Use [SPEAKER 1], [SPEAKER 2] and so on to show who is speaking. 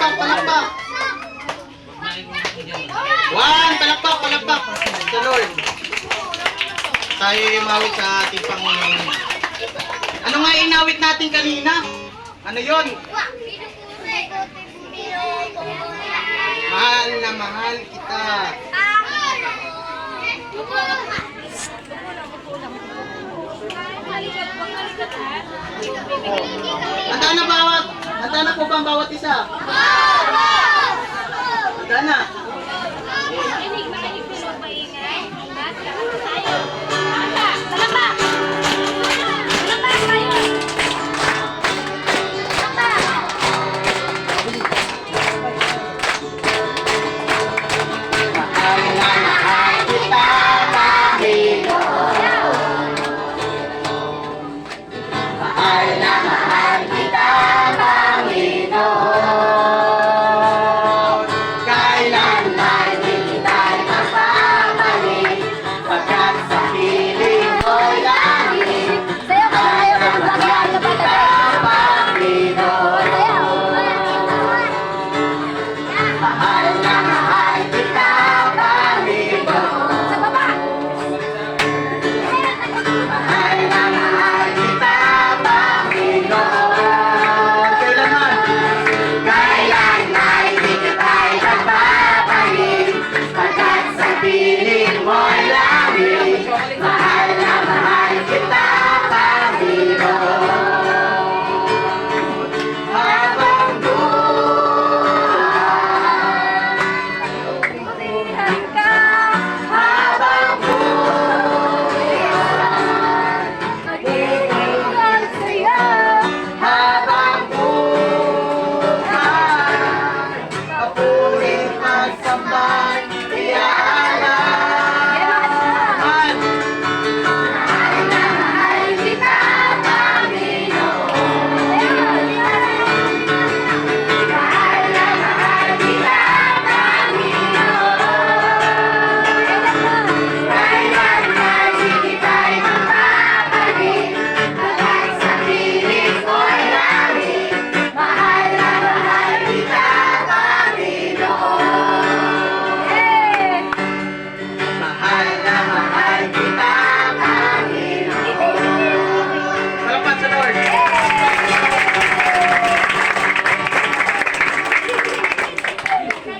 [SPEAKER 1] palakpak, palakpak. One, palakpak, palakpak. Sa Lord. Tayo yung mawit sa ating Panginoon. Ano nga inawit natin kanina? Ano yon? Mahal na mahal kita. Handa na bawat? Handa na po ba ang bawat isa? Na.